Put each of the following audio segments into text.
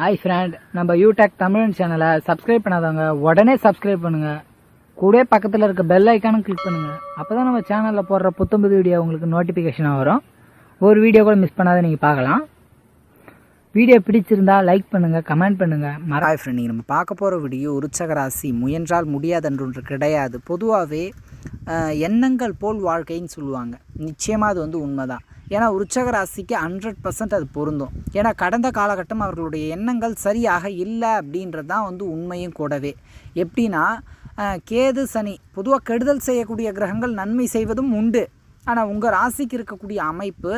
Hi friend நம்ம யூடெக் தமிழ் சேனலை subscribe பண்ணாதவங்க உடனே சப்ஸ்கிரைப் பண்ணுங்க. கூட பக்கத்தில் இருக்க பெல் ஐக்கானும் கிளிக் பண்ணுங்க. அப்பதான் நம்ம சேனலில் போடுற புத்தம்புது வீடியோ உங்களுக்கு நோட்டிஃபிகேஷனாக வரும். ஒரு வீடியோ கூட மிஸ் பண்ணாத நீங்கள் பார்க்கலாம். வீடியோ பிடிச்சிருந்தா லைக் பண்ணுங்க கமெண்ட் பண்ணுங்க. மற ஹாய் ஃப்ரெண்ட் நம்ம பார்க்க போகிற வீடியோ உற்சகராசி முயன்றால் முடியாதென்று கிடையாது. பொதுவாகவே எண்ணங்கள் போல் வாழ்க்கைன்னு சொல்லுவாங்க. நிச்சயமாக அது வந்து உண்மைதான். ஏன்னா உற்சக ராசிக்கு ஹண்ட்ரட் பர்சன்ட் அது பொருந்தும். ஏன்னா கடந்த காலகட்டம் அவர்களுடைய எண்ணங்கள் சரியாக இல்லை அப்படின்றது தான் வந்து உண்மையும் கூடவே. எப்படின்னா கேது சனி பொதுவாக கெடுதல் செய்யக்கூடிய கிரகங்கள் நன்மை செய்வதும் உண்டு. ஆனால் உங்கள் ராசிக்கு இருக்கக்கூடிய அமைப்பு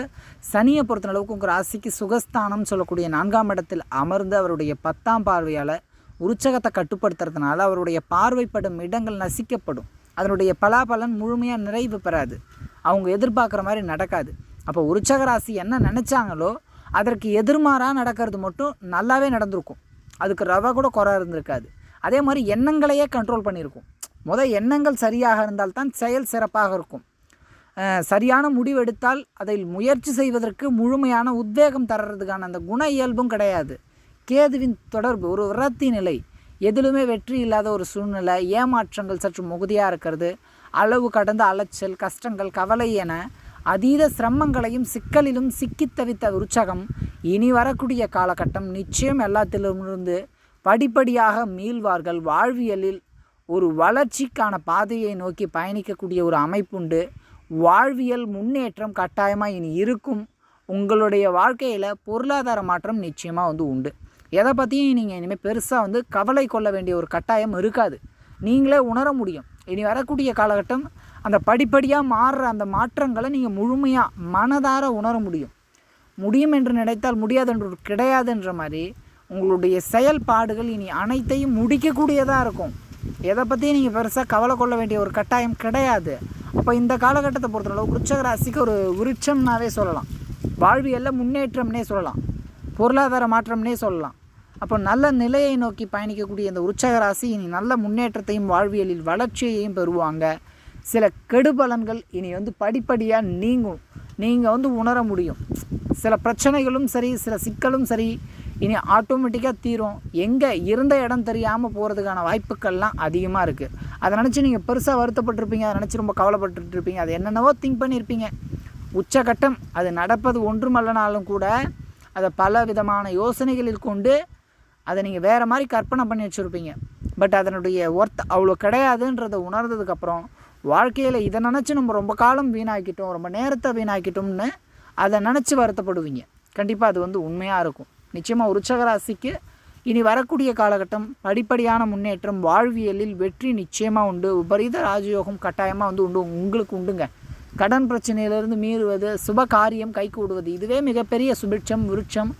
சனியை பொறுத்த அளவுக்கு உங்கள் ராசிக்கு சுகஸ்தானம் சொல்லக்கூடிய நான்காம் இடத்தில் அமர்ந்து அவருடைய பத்தாம் பார்வையால் உற்சகத்தை கட்டுப்படுத்துறதுனால அவருடைய பார்வைப்படும் இடங்கள் நசிக்கப்படும். அதனுடைய பலாபலன் முழுமையாக நிறைவு பெறாது. அவங்க எதிர்பார்க்குற மாதிரி நடக்காது. அப்போ உற்சக ராசி என்ன நினச்சாங்களோ அதற்கு எதிர்மாறாக நடக்கிறது மட்டும் நல்லாவே நடந்திருக்கும். அதுக்கு ரவை கூட குறை இருந்திருக்காது. அதே மாதிரி எண்ணங்களையே கண்ட்ரோல் பண்ணியிருக்கும். முதல் எண்ணங்கள் சரியாக இருந்தால்தான் செயல் சிறப்பாக இருக்கும். சரியான முடிவெடுத்தால் அதில் முயற்சி செய்வதற்கு முழுமையான உத்வேகம் தர்றதுக்கான அந்த குண இயல்பும் கிடையாது. கேதுவின் தொடர்பு ஒரு விரத்தி நிலை. எதிலுமே வெற்றி இல்லாத ஒரு சூழ்நிலை ஏமாற்றங்கள் சற்று மிகுதியாக இருக்கிறது. அளவு கடந்த அலைச்சல் கஷ்டங்கள் கவலை என அதீத சிரமங்களையும் சிக்கலிலும் சிக்கித் தவித்த உற்சகம் இனி வரக்கூடிய காலகட்டம் நிச்சயம் எல்லாத்திலுமிருந்து படிப்படியாக மீள்வார்கள். வாழ்வியலில் ஒரு வளர்ச்சிக்கான பாதையை நோக்கி பயணிக்கக்கூடிய ஒரு அமைப்புண்டு. வாழ்வியல் முன்னேற்றம் கட்டாயமாக இனி இருக்கும். உங்களுடைய வாழ்க்கையில் பொருளாதார மாற்றம் நிச்சயமாக வந்து உண்டு. எதை பற்றியும் நீங்கள் இனிமேல் பெருசாக வந்து கவலை கொள்ள வேண்டிய ஒரு கட்டாயம் இருக்காது. நீங்களே உணர முடியும். இனி வரக்கூடிய காலகட்டம் அந்த படிப்படியாக மாறுற அந்த மாற்றங்களை நீங்கள் முழுமையாக மனதார உணர முடியும். முடியும் என்று நினைத்தால் முடியாது என்று கிடையாதுன்ற மாதிரி உங்களுடைய செயல்பாடுகள் இனி அனைத்தையும் முடிக்கக்கூடியதாக இருக்கும். எதை பற்றியும் நீங்கள் பெருசாக கவலை கொள்ள வேண்டிய ஒரு கட்டாயம் கிடையாது. அப்போ இந்த காலகட்டத்தை பொறுத்தளவு விருச்சக ராசிக்கு ஒரு விருட்சம்னாவே சொல்லலாம். வாழ்வியலில் முன்னேற்றம்னே சொல்லலாம். பொருளாதார மாற்றம்னே சொல்லலாம். அப்போ நல்ல நிலையை நோக்கி பயணிக்கக்கூடிய இந்த உற்சக ராசி இனி நல்ல முன்னேற்றத்தையும் வாழ்வியலில் வளர்ச்சியையும் பெறுவாங்க. சில கெடுபலன்கள் இனி வந்து படிப்படியாக நீங்கும். நீங்கள் வந்து உணர முடியும். சில பிரச்சனைகளும் சரி சில சிக்கலும் சரி இனி ஆட்டோமேட்டிக்காக தீரும். எங்கே இருந்த இடம் தெரியாமல் போகிறதுக்கான வாய்ப்புகள்லாம் அதிகமாக இருக்குது அதை நினச்சி நீங்கள் பெருசாக வருத்தப்பட்டிருப்பீங்க அதை நினச்சி ரொம்ப கவலைப்பட்டுட்டு இருப்பீங்க அது என்னென்னவோ திங்க் பண்ணியிருப்பீங்க. உச்சகட்டம் அது நடப்பது ஒன்றுமல்லனாலும் கூட அதை பல விதமான யோசனைகளில் கொண்டு அதை நீங்கள் வேறு மாதிரி கற்பனை பண்ணி வச்சுருப்பீங்க. பட் அதனுடைய ஒர்த் அவ்வளோ கிடையாதுன்றதை உணர்ந்ததுக்கப்புறம் வாழ்க்கையில் இதை நினச்சி நம்ம ரொம்ப காலம் வீணாக்கிட்டோம் ரொம்ப நேரத்தை வீணாக்கிட்டோம்னு அதை நினச்சி வருத்தப்படுவீங்க. கண்டிப்பாக அது வந்து உண்மையாக இருக்கும். நிச்சயமாக உற்சகராசிக்கு இனி வரக்கூடிய காலகட்டம் படிப்படியான முன்னேற்றம் வாழ்வியலில் வெற்றி நிச்சயமாக உண்டு. விபரீத ராஜயோகம் கட்டாயமாக வந்து உண்டு உங்களுக்கு உண்டுங்க. கடன் பிரச்சனையிலிருந்து மீறுவது சுப காரியம் கைகூடுவது இதுவே மிகப்பெரிய சுபிட்சம் விருட்சம்.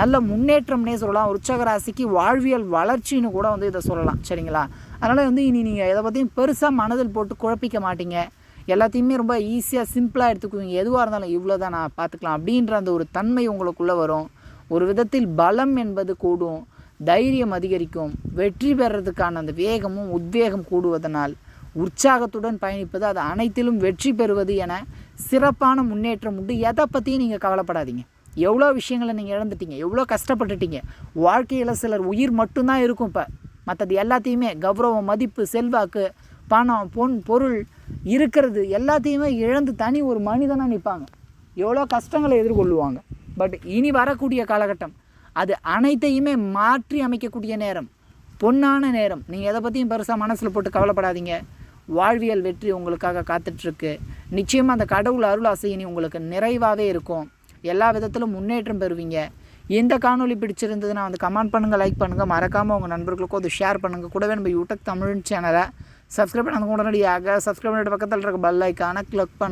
நல்ல முன்னேற்றம்னே சொல்லலாம். உற்சக ராசிக்கு வாழ்வியல் வளர்ச்சின்னு கூட வந்து இதை சொல்லலாம். சரிங்களா? அதனால் வந்து இனி நீங்கள் எதை பற்றியும் பெருசாக மனதில் போட்டு குழப்பிக்க மாட்டீங்க. எல்லாத்தையுமே ரொம்ப ஈஸியாக சிம்பிளாக எடுத்துக்குவீங்க. எதுவாக இருந்தாலும் இவ்வளோ தான் நான் பார்த்துக்கலாம் அப்படின்ற அந்த ஒரு தன்மை உங்களுக்குள்ளே வரும். ஒரு விதத்தில் பலம் என்பது கூடும். தைரியம் அதிகரிக்கும். வெற்றி பெறதுக்கான அந்த வேகமும் உத்வேகம் கூடுவதனால் உற்சாகத்துடன் பயணிப்பது அது அனைத்திலும் வெற்றி பெறுவது என சிறப்பான முன்னேற்றம் உண்டு. எதை பற்றியும் நீங்கள் கவலைப்படாதீங்க. எவ்வளோ விஷயங்களை நீங்கள் இழந்துட்டீங்க எவ்வளோ கஷ்டப்பட்டுட்டீங்க. வாழ்க்கையில் சிலர் உயிர் மட்டும்தான் இருக்கும் இப்போ. மற்றது எல்லாத்தையுமே கௌரவம் மதிப்பு செல்வாக்கு பணம் பொன் பொருள் இருக்கிறது எல்லாத்தையுமே இழந்து தனி ஒரு மனிதனாக நிற்பாங்க எவ்வளோ கஷ்டங்களை எதிர்கொள்ளுவாங்க. பட் இனி வரக்கூடிய காலகட்டம் அது அனைத்தையுமே மாற்றி அமைக்கக்கூடிய நேரம் பொன்னான நேரம். நீங்கள் எதை பற்றியும் பெருசாக மனசில் போட்டு கவலைப்படாதீங்க. வாழ்வியல் வெற்றி உங்களுக்காக காத்துட்ருக்கு. நிச்சயமாக அந்த கடவுள் அருள் ஆசை இனி உங்களுக்கு நிறைவாகவே இருக்கும். எல்லா விதத்திலும் முன்னேற்றம் பெறுவீங்க. எந்த காணொளி பிடிச்சிருந்ததுன்னா வந்து கமெண்ட் பண்ணுங்கள் லைக் பண்ணுங்கள் மறக்காமல் உங்கள் நண்பர்களுக்கும் அது ஷேர் பண்ணுங்கள் கூடவே நம்ம யூடியூப் தமிழ் சேனலை சப்ஸ்கிரைப் பண்ண உடனடியாக சப்ஸ்கிரைப் பண்ணிட்டு பக்கத்தில் இருக்க பெல் ஐக்கானை கிளிக் பண்ணுங்கள்